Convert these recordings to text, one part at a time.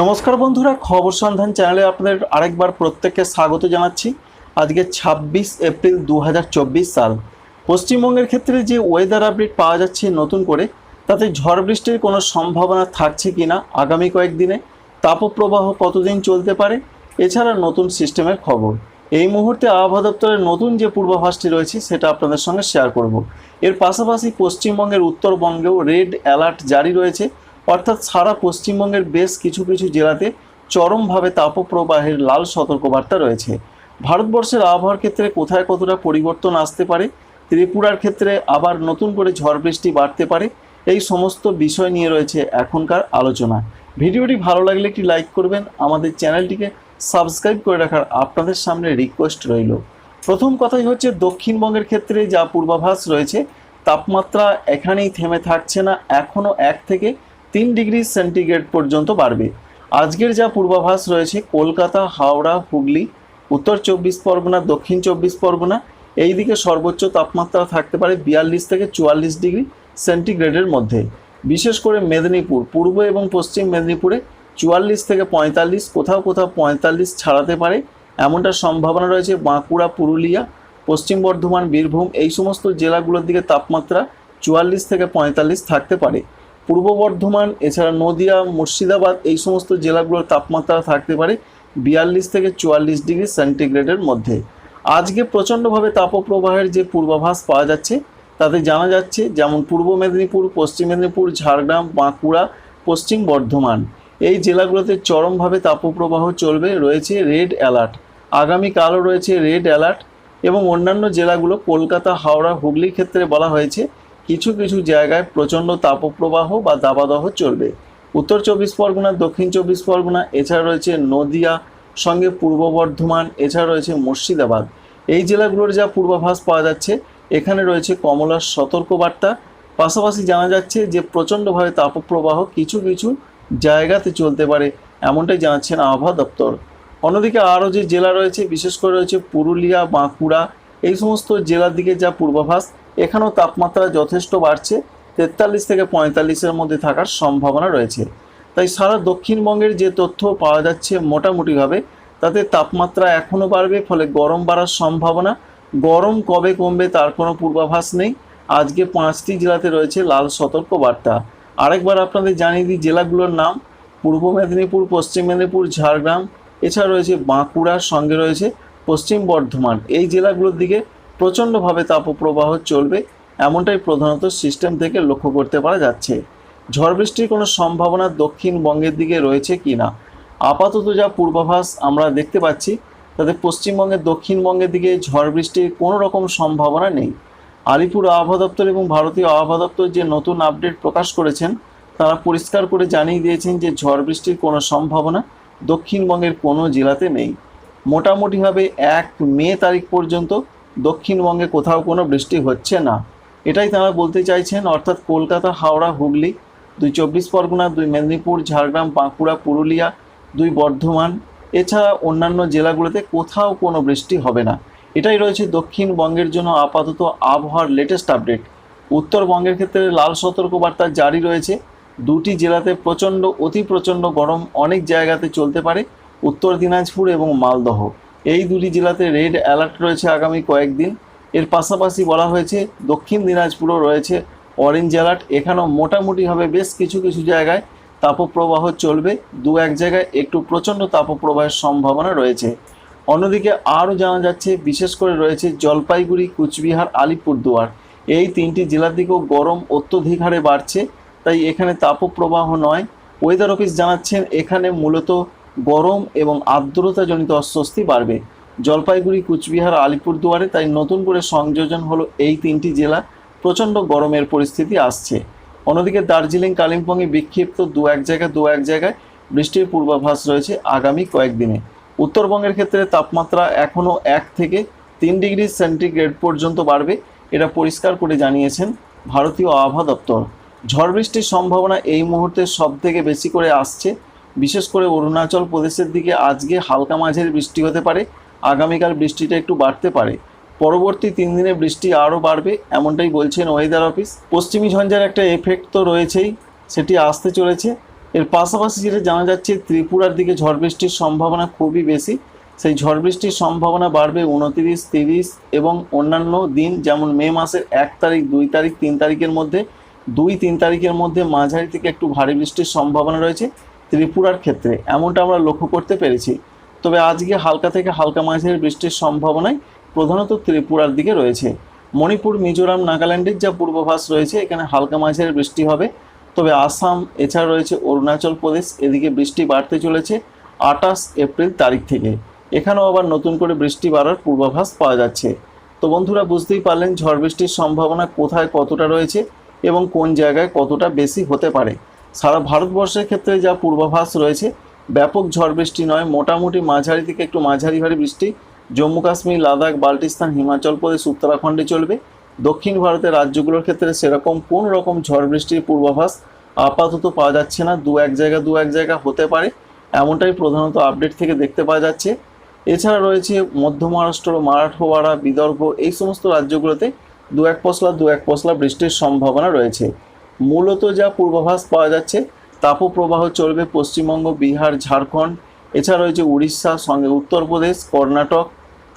নমস্কার বন্ধুরা, খবর সন্ধান চ্যানেলে আপনাদের আরেকবার প্রত্যেককে স্বাগত জানাচ্ছি। আজকে ছাব্বিশ এপ্রিল দু হাজার চব্বিশ সাল। পশ্চিমবঙ্গের ক্ষেত্রে যে ওয়েদার আপডেট পাওয়া যাচ্ছে নতুন করে, তাতে ঝড় বৃষ্টির কোনো সম্ভাবনা থাকছে কি না আগামী কয়েকদিনে? তাপপ্রবাহ কতদিন চলতে পারে? এছাড়া নতুন সিস্টেমের খবর। এই মুহূর্তে আবহাওয়া দপ্তরের নতুন যে পূর্বাভাসটি রয়েছে, সেটা আপনাদের সঙ্গে শেয়ার করব। এর পাশাপাশি পশ্চিমবঙ্গের উত্তরবঙ্গেও রেড অ্যালার্ট জারি রয়েছে। অর্থাৎ সারা পশ্চিমবঙ্গের বেশ কিছু কিছু জেলাতে চরমভাবে তাপপ্রবাহের লাল সতর্কবার্তা রয়েছে। ভারতবর্ষের আবহাওয়ার ক্ষেত্রে কোথায় কতটা পরিবর্তন আসতে পারে, ত্রিপুরার ক্ষেত্রে আবার নতুন করে ঝড় বৃষ্টি বাড়তে পারে, এই সমস্ত বিষয় নিয়ে রয়েছে এখনকার আলোচনা। ভিডিওটি ভালো লাগলে একটি লাইক করবেন, আমাদের চ্যানেলটিকে সাবস্ক্রাইব করে রাখার আপনাদের সামনে রিকোয়েস্ট রইল। প্রথম কথাই হচ্ছে, দক্ষিণবঙ্গের ক্ষেত্রে যা পূর্বাভাস রয়েছে, তাপমাত্রা এখানেই থেমে থাকছে না এখনও এক থেকে তিন ডিগ্রি সেন্টিগ্রেড পর্যন্ত বাড়বে। আজকের যা পূর্বাভাস রয়েছে, কলকাতা, হাওড়া, হুগলি, উত্তর চব্বিশ পরগনা, দক্ষিণ চব্বিশ পরগনা এই দিকে সর্বোচ্চ তাপমাত্রা থাকতে পারে বিয়াল্লিশ থেকে চুয়াল্লিশ ডিগ্রি সেন্টিগ্রেডের মধ্যে। বিশেষ করে মেদিনীপুর, পূর্ব এবং পশ্চিম মেদিনীপুরে চুয়াল্লিশ থেকে পঁয়তাল্লিশ, কোথাও কোথাও পঁয়তাল্লিশ ছাড়াতে পারে। এমনটা সম্ভাবনা রয়েছে বাঁকুড়া, পুরুলিয়া, পশ্চিম বর্ধমান, বীরভূম, এই সমস্ত জেলাগুলোর দিকে তাপমাত্রা চুয়াল্লিশ থেকে পঁয়তাল্লিশ থাকতে পারে। পূর্ব বর্ধমান, এছাড়া নদিয়া, মুর্শিদাবাদ এই সমস্ত জেলাগুলোর তাপমাত্রা থাকতে পারে বিয়াল্লিশ থেকে চুয়াল্লিশ ডিগ্রি সেন্টিগ্রেডের মধ্যে। আজকে প্রচণ্ডভাবে তাপপ্রবাহের যে পূর্বাভাস পাওয়া যাচ্ছে, তাতে জানা যাচ্ছে যেমন পূর্ব মেদিনীপুর, পশ্চিম মেদিনীপুর, ঝাড়গ্রাম, বাঁকুড়া, পশ্চিম বর্ধমান, এই জেলাগুলোতে চরমভাবে তাপপ্রবাহ চলবে, রয়েছে রেড অ্যালার্ট। আগামীকালও রয়েছে রেড অ্যালার্ট এবং অন্যান্য জেলাগুলো, কলকাতা, হাওড়া, হুগলির ক্ষেত্রে বলা হয়েছে কিছু কিছু জায়গায় প্রচণ্ড তাপপ্রবাহ বা দাবাদহ চলবে। উত্তর চব্বিশ পরগনা, দক্ষিণ চব্বিশ পরগনা, এছাড়া রয়েছে নদিয়া, সঙ্গে পূর্ব বর্ধমান, এছাড়া রয়েছে মুর্শিদাবাদ। এই জেলাগুলোর যা পূর্বাভাস পাওয়া যাচ্ছে, এখানে রয়েছে কমলার সতর্কবার্তা। পাশাপাশি জানা যাচ্ছে যে, প্রচণ্ডভাবে তাপপ্রবাহ কিছু কিছু জায়গাতে চলতে পারে, এমনটাই জানাচ্ছেন আবহাওয়া দপ্তর। অন্যদিকে আরও যে জেলা রয়েছে, বিশেষ করে রয়েছে পুরুলিয়া, বাঁকুড়া, এই সমস্ত জেলার দিকে যা পূর্বাভাস এখানেও তাপমাত্রা যথেষ্ট বাড়ছে, তেতাল্লিশ থেকে পঁয়তাল্লিশের মধ্যে থাকার সম্ভাবনা রয়েছে। তাই সারা দক্ষিণবঙ্গের যে তথ্য পাওয়া যাচ্ছে মোটামুটিভাবে, তাতে তাপমাত্রা এখনও বাড়বে, ফলে গরম বাড়ার সম্ভাবনা। গরম কবে কমবে তার কোনো পূর্বাভাস নেই। আজকে পাঁচটি জেলাতে রয়েছে লাল সতর্ক বার্তা আরেকবার আপনাদের জানিয়ে দিই জেলাগুলোর নাম। পূর্ব মেদিনীপুর, পশ্চিম মেদিনীপুর, ঝাড়গ্রাম, এছাড়া রয়েছে বাঁকুড়ার সঙ্গে রয়েছে পশ্চিম বর্ধমান। এই জেলাগুলোর দিকে প্রচণ্ডভাবে তাপপ্রবাহ চলবে, এমনটাই প্রধানত সিস্টেম থেকে লক্ষ্য করতে পারা যাচ্ছে। ঝড় বৃষ্টির কোনো সম্ভাবনা দক্ষিণবঙ্গের দিকে রয়েছে কি না? আপাতত যা পূর্বাভাস আমরা দেখতে পাচ্ছি, তাতে পশ্চিমবঙ্গের দক্ষিণবঙ্গের দিকে ঝড় বৃষ্টির কোনো রকম সম্ভাবনা নেই। আলিপুর আবহাওয়া দপ্তর এবং ভারতীয় আবহাওয়া দপ্তর যে নতুন আপডেট প্রকাশ করেছেন, তারা পরিষ্কার করে জানিয়ে দিয়েছেন যে ঝড় বৃষ্টির কোনো সম্ভাবনা দক্ষিণবঙ্গের কোনো জেলাতে নেই। মোটামুটিভাবে এক মে তারিখ পর্যন্ত দক্ষিণবঙ্গে কোথাও কোনো বৃষ্টি হচ্ছে না। এটাই তারা বলতে চাইছেন, অর্থাৎ কলকাতা, হাওড়া, হুগলি, দুই চব্বিশ পরগনা, দুই মেদিনীপুর, ঝাড়গ্রাম, বাঁকুড়া, পুরুলিয়া, দুই বর্ধমান, এছাড়া অন্যান্য জেলাগুলোতে কোথাও কোনো বৃষ্টি হবে না। এটাই রয়েছে দক্ষিণবঙ্গের জন্য আপাতত আবহাওয়ার লেটেস্ট আপডেট উত্তরবঙ্গের ক্ষেত্রে লাল সতর্কবার্তা জারি রয়েছে। দুটি জেলাতে প্রচণ্ড, অতি প্রচণ্ড গরম অনেক জায়গাতে চলতে পারে। উত্তর দিনাজপুর এবং মালদহ। এই দুটি জেলাতে রেড অ্যালার্ট রয়েছে আগামী কয়েকদিন। এর পাশাপাশি বলা হয়েছে, দক্ষিণ দিনাজপুরও রয়েছে অরেঞ্জ অ্যালার্ট। এখানেও মোটামুটিভাবে বেশ কিছু কিছু জায়গায় তাপপ্রবাহ চলবে। দু এক জায়গায় একটু প্রচণ্ড তাপপ্রবাহের সম্ভাবনা রয়েছে। অন্যদিকে আরও জানা যাচ্ছে, বিশেষ করে রয়েছে জলপাইগুড়ি, কুচবিহার, আলিপুরদুয়ার। এই তিনটি জেলার দিকেও গরম অত্যধিক হারে বাড়ছে, তাই এখানে তাপপ্রবাহ নয়। ওয়েদার অফিস জানাচ্ছেন, এখানে মূলত গরম এবং আর্দ্রতাজনিত অস্বস্তি বাড়বে। জলপাইগুড়ি, কুচবিহার, আলিপুরদুয়ারে তাই নতুন করে সংযোজন হলো এই তিনটি জেলা। প্রচণ্ড গরমের পরিস্থিতি আসছে। অন্যদিকে দার্জিলিং, কালিম্পংয়ে বিক্ষিপ্ত দু এক জায়গায় দু এক জায়গায় বৃষ্টির পূর্বাভাস রয়েছে আগামী কয়েকদিনে। উত্তরবঙ্গের ক্ষেত্রে তাপমাত্রা এখনও এক থেকে তিন ডিগ্রি সেন্টিগ্রেড পর্যন্ত বাড়বে, এটা পরিষ্কার করে জানিয়েছেন ভারতীয় আবহাওয়া দপ্তর। ঝড় বৃষ্টির সম্ভাবনা এই মুহূর্তে সব থেকে বেশি করে আসছে বিশেষ করে অরুণাচল প্রদেশের দিকে আজকে হালকা মাঝের বৃষ্টি হতে পারে। আগামীকাল বৃষ্টিটা একটু বাড়তে পারে। পরবর্তী তিন দিনে বৃষ্টি আরও বাড়বে, এমনটাই বলছেন ওয়েদার অফিস। পশ্চিমী ঝঞ্ঝার একটা এফেক্ট তো রয়েছেই, সেটি আসতে চলেছে। এর পাশাপাশি যেটা জানা যাচ্ছে, ত্রিপুরার দিকে ঝড় বৃষ্টির সম্ভাবনা খুবই বেশি। সেই ঝড় বৃষ্টির সম্ভাবনা বাড়বে উনতিরিশ তিরিশ এবং অন্যান্য দিন, যেমন মে মাসের এক তারিখ, দুই তারিখ, তিন তারিখের মধ্যে। দুই, তিন তারিখের মধ্যে মাঝারি থেকে একটু ভারী বৃষ্টির সম্ভাবনা রয়েছে। ত্রিপুরার ক্ষেত্রে। এমনটা আমরা লক্ষ্য করতে পেরেছি। তবে আজকে হালকা থেকে হালকা মাঝারি বৃষ্টির সম্ভাবনাই প্রধানত ত্রিপুরার দিকে রয়েছে। মণিপুর, মিজোরাম, নাগাল্যান্ডের যা পূর্বাভাস রয়েছে, এখানে হালকা মাঝারি বৃষ্টি হবে। তবে আসাম, এছাড়া রয়েছে অরুণাচল প্রদেশ, এদিকে বৃষ্টি বাড়তে চলেছে আটাশ এপ্রিল তারিখ থেকে। এখানেও আবার নতুন করে বৃষ্টি বাড়ার পূর্বাভাস পাওয়া যাচ্ছে। তো বন্ধুরা, বুঝতেই পারলেন ঝড় বৃষ্টির সম্ভাবনা কোথায় কতটা রয়েছে এবং কোন জায়গায় কতটা বেশি হতে পারে। সারা ভারতবর্ষের ক্ষেত্রে যা পূর্বাভাস রয়েছে, ব্যাপক ঝড় বৃষ্টি নয়, মোটামুটি মাঝারি থেকে একটু মাঝারি ভারী বৃষ্টি। জম্মু কাশ্মীর, লাদাখ, বাল্টিস্তান, হিমাচল প্রদেশ, উত্তরাখণ্ডে চলবে। দক্ষিণ ভারতের রাজ্যগুলোর ক্ষেত্রে সেরকম কোন রকম ঝড় বৃষ্টির পূর্বাভাস আপাতত পাওয়া যাচ্ছে না। দু এক জায়গা, দু এক জায়গা হতে পারে, এমনটাই প্রধানত আপডেট থেকে দেখতে পাওয়া যাচ্ছে। এছাড়া রয়েছে মধ্য মহারাষ্ট্র, মারাঠওয়াড়া, বিদর্ভ, এই সমস্ত রাজ্যগুলোতে দু এক পশলা, দু এক পশলা বৃষ্টির সম্ভাবনা রয়েছে। মূলত যা পূর্বাভাস পাওয়া যাচ্ছে তাপপ্রবাহ চলবে পশ্চিমবঙ্গ, বিহার, ঝাড়খণ্ড। এছাড়া রয়েছে উড়িষ্যা, সঙ্গে উত্তরপ্রদেশ, কর্ণাটক,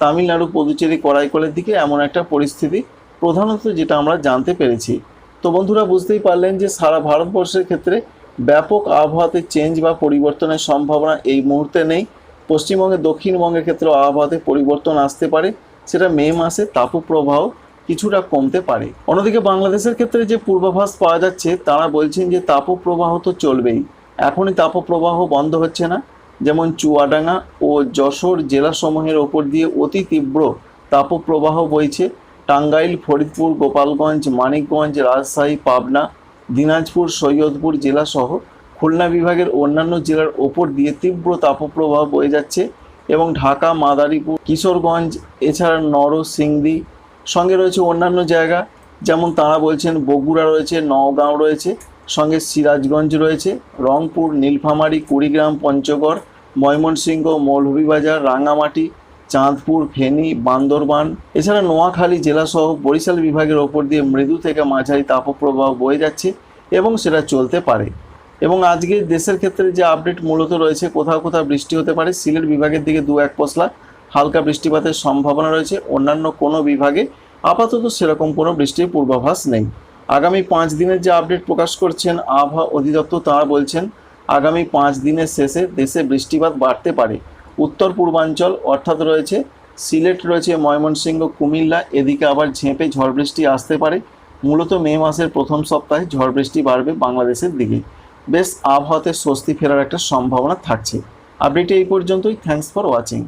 তামিলনাড়ু, পুদুচেরি, করাইকলের দিকে এমন একটা পরিস্থিতি প্রধানত যেটা আমরা জানতে পেরেছি। তো বন্ধুরা, বুঝতেই পারলেন যে সারা ভারতবর্ষের ক্ষেত্রে ব্যাপক আবহাওয়াতে চেঞ্জ বা পরিবর্তনের সম্ভাবনা এই মুহূর্তে নেই। পশ্চিমবঙ্গে দক্ষিণবঙ্গের ক্ষেত্রে আবহাওয়াতে পরিবর্তন আসতে পারে। সেটা মে মাসে তাপপ্রবাহ কিছুটা কমতে পারে। অন্যদিকে বাংলাদেশের ক্ষেত্রে যে পূর্বাভাস পাওয়া যাচ্ছে, তারা বলছেন যে তাপপ্রবাহ তো চলবেই। এখনই তাপপ্রবাহ বন্ধ হচ্ছে না। যেমন চুয়াডাঙ্গা ও যশোর জেলাসমূহের ওপর দিয়ে অতি তীব্র তাপপ্রবাহ বইছে। টাঙ্গাইল, ফরিদপুর, গোপালগঞ্জ, মানিকগঞ্জ, রাজশাহী, পাবনা, দিনাজপুর, সৈয়দপুর জেলাসহ খুলনা বিভাগের অন্যান্য জেলার ওপর দিয়ে তীব্র তাপপ্রবাহ বয়ে যাচ্ছে এবং ঢাকা, মাদারীপুর, কিশোরগঞ্জ, এছাড়া নরসিংদী সঙ্গে রয়েছে অন্যান্য জায়গা, যেমন তারা বলছেন বগুড়া রয়েছে, নওগাঁও রয়েছে, সঙ্গে সিরাজগঞ্জ রয়েছে, রংপুর, নীলফামারী, কুড়িগ্রাম, পঞ্চগড়, ময়মনসিংহ, মৌলভীবাজার রাঙামাটি চাঁদপুর, ফেনী, বান্দরবান, এছাড়া নোয়াখালী জেলাসহ বরিশাল বিভাগের ওপর দিয়ে মৃদু থেকে মাঝারি তাপপ্রবাহ বয়ে যাচ্ছে এবং সেটা চলতে পারে। এবং আজকে দেশের ক্ষেত্রে যে আপডেট মূলত রয়েছে, কোথাও কোথাও বৃষ্টি হতে পারে, সিলেট বিভাগের দিকে দু এক পশলা হালকা বৃষ্টিপাতের সম্ভাবনা রয়েছে। অন্যান্য কোনো বিভাগে আপাতত সেরকম কোনো বৃষ্টির পূর্বাভাস নেই। আগামী পাঁচ দিনের যে আপডেট প্রকাশ করছেন আবহাওয়া অধিদপ্তর, তারা বলছেন, আগামী পাঁচ দিনের শেষে দেশে বৃষ্টিপাত বাড়তে পারে। উত্তর পূর্বাঞ্চল অর্থাৎ রয়েছে, সিলেট রয়েছে, ময়মনসিংহ, কুমিল্লা, এদিকে আবার ঝেঁপে ঝড় বৃষ্টি আসতে পারে। মূলত মে মাসের প্রথম সপ্তাহে ঝড় বৃষ্টি বাড়বে বাংলাদেশের দিকে। বেশ, আবহাওয়াতে স্বস্তি ফেরার একটা সম্ভাবনা থাকছে। আপডেটে এই পর্যন্তই। Thanks for watching